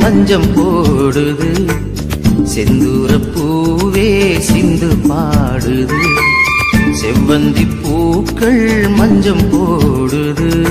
மஞ்சம் போடுது. செந்தூர பூவே சிந்து பாடுது. செவ்வந்தி பூக்கள் மஞ்சம் போடுது.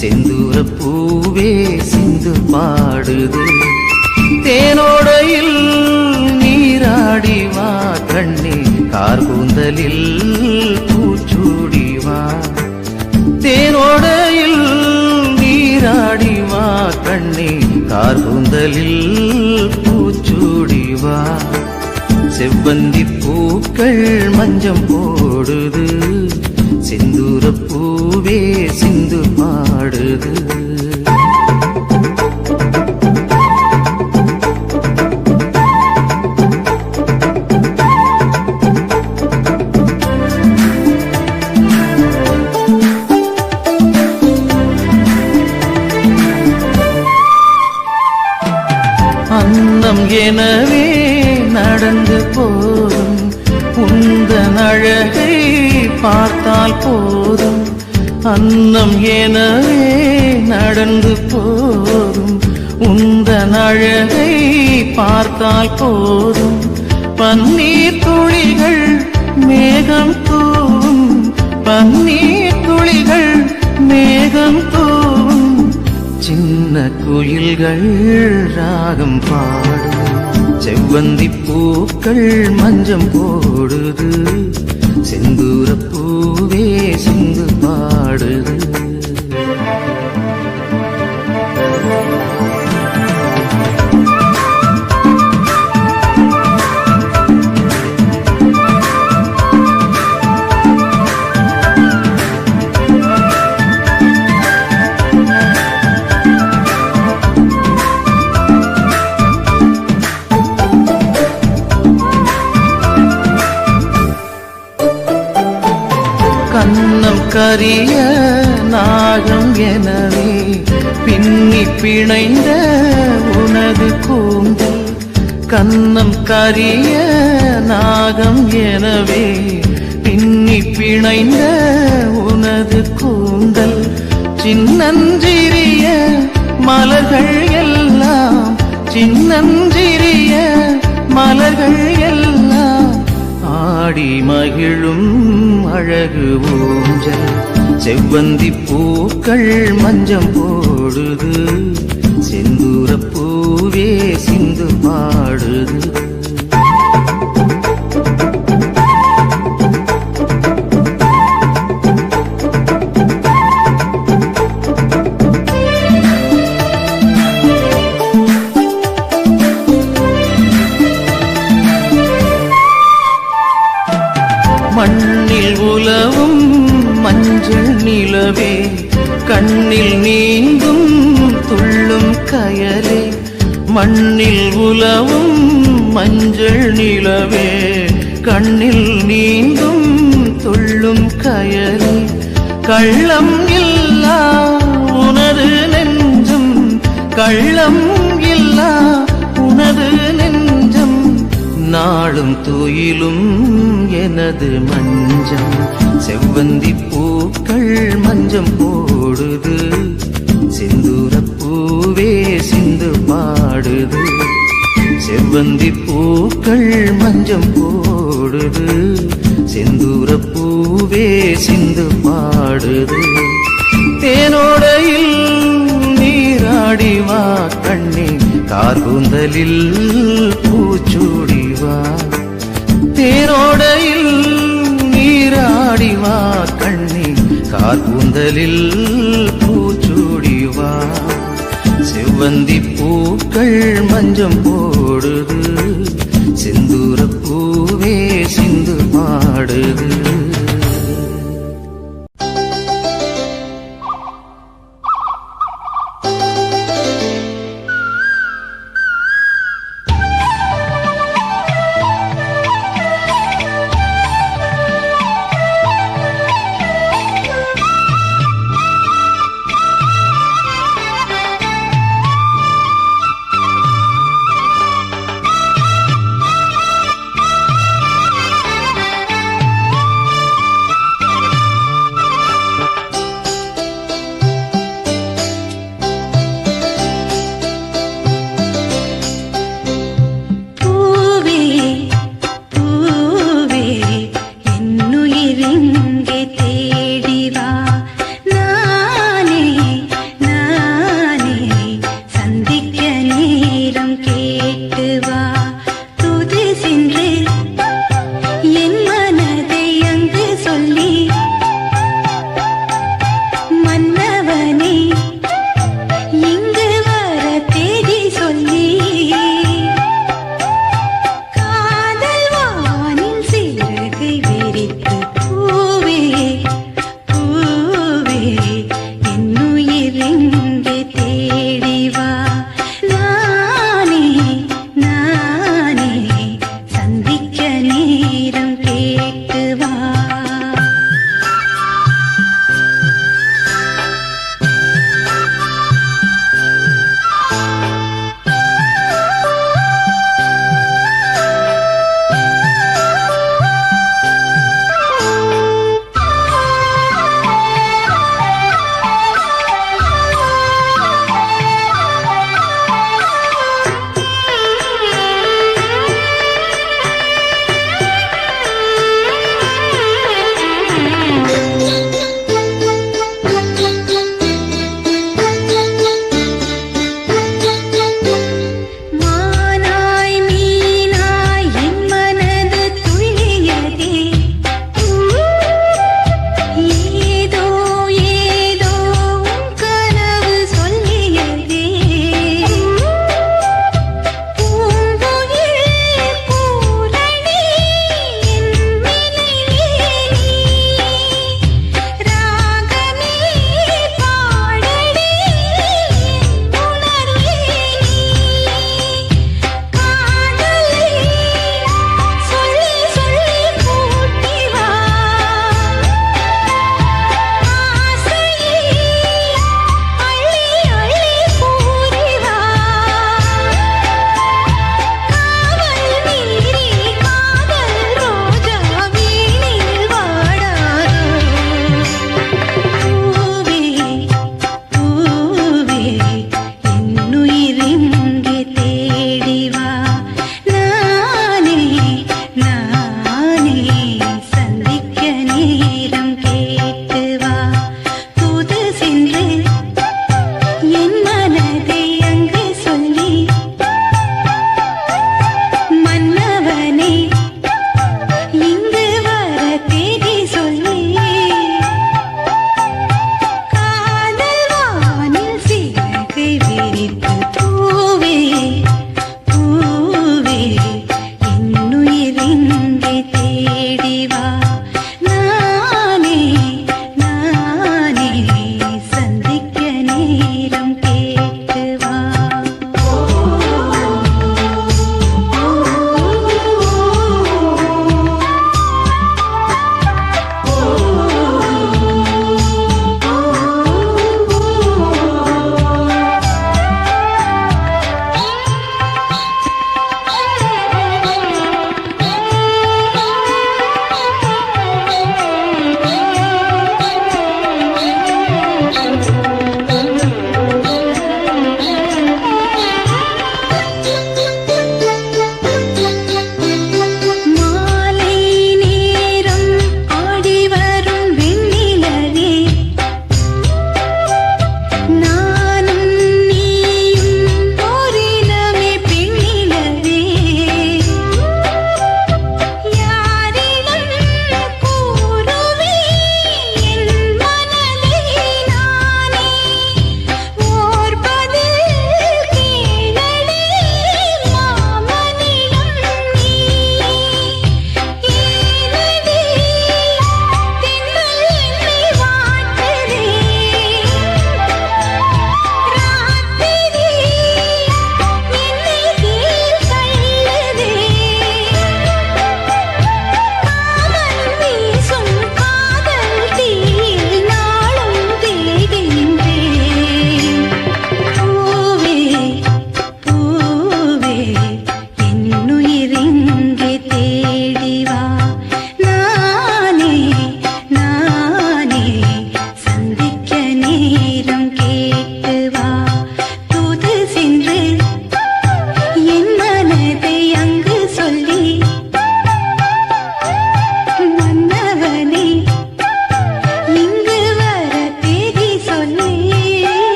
செந்தூர பூவே சிந்து பாடுது. தேனோடையில் நீராடி வா கண்ணே. கார்கூந்தலில் பூச்சூடி வா. தேனோடையில் நீராடி வா கண்ணே கார்கூந்தலில் பூச்சூடி வா. செவ்வந்தி பூக்கள் மஞ்சம் போடுது சிந்தூர பூவே சிந்து வண்ணம் எனவே நடந்து போதும். உந்த அழகை பார்த்தால் போதும். அன்னம் எனவே நடந்து போதும். உந்த அழகை பார்த்தால் போதும். பன்னீர் துளிகள் மேகம் தூவும். பன்னீர் துளிகள் மேகம் தூ சின்ன குயில்கள் ராகம் பாடும். செவ்வந்தி பூக்கள் மஞ்சம் போடுது. செந்தூர பூவே சிந்து பாடுது. கரிய நாகம் எனவே பின்னி பிணைந்த உனது கூந்தல். கண்ணம் கரிய நாகம் எனவே பின்னி பிணைந்த உனது கூந்தல். சின்னஞ்சிறிய மலர்கள் எல்லாம் சின்னஞ்சிறிய மலர்கள் எல்லாம் ஆடி மகிழும் அழகு ஊஞ்சல் செவ்வந்தி பூக்கள் மஞ்சம் போடுது. செந்தூர பூவே சிந்து பாடுது. மண்ணில் உலவும் மஞ்சள் நிலவே கண்ணில் நீங்கும் துள்ளும் கயலே மண்ணில் உலவும் மஞ்சள் நிலவே கண்ணில் நீங்கும் துள்ளும் கயலே. கள்ளம் இல்லா உனது நெஞ்சம் கள்ளம் நாளும் துயிலும் எனது மஞ்சம். செவ்வந்தி பூக்கள் மஞ்சம் போடுது. செந்தூர பூவே சிந்து பாடுது. செவ்வந்தி பூக்கள் மஞ்சம் போடுது. செந்தூர பூவே சிந்து பாடுது. தேனோடையில் நீராடிவா கண்ணே. கார்கூந்தலில் பூச்சூடி வா. தேரோடையில் நீராடி வா. கண்ணி கார்பூந்தலில் பூச்சூடி வா. செவ்வந்தி பூக்கள் மஞ்சம் போடுது. செந்தூர பூவே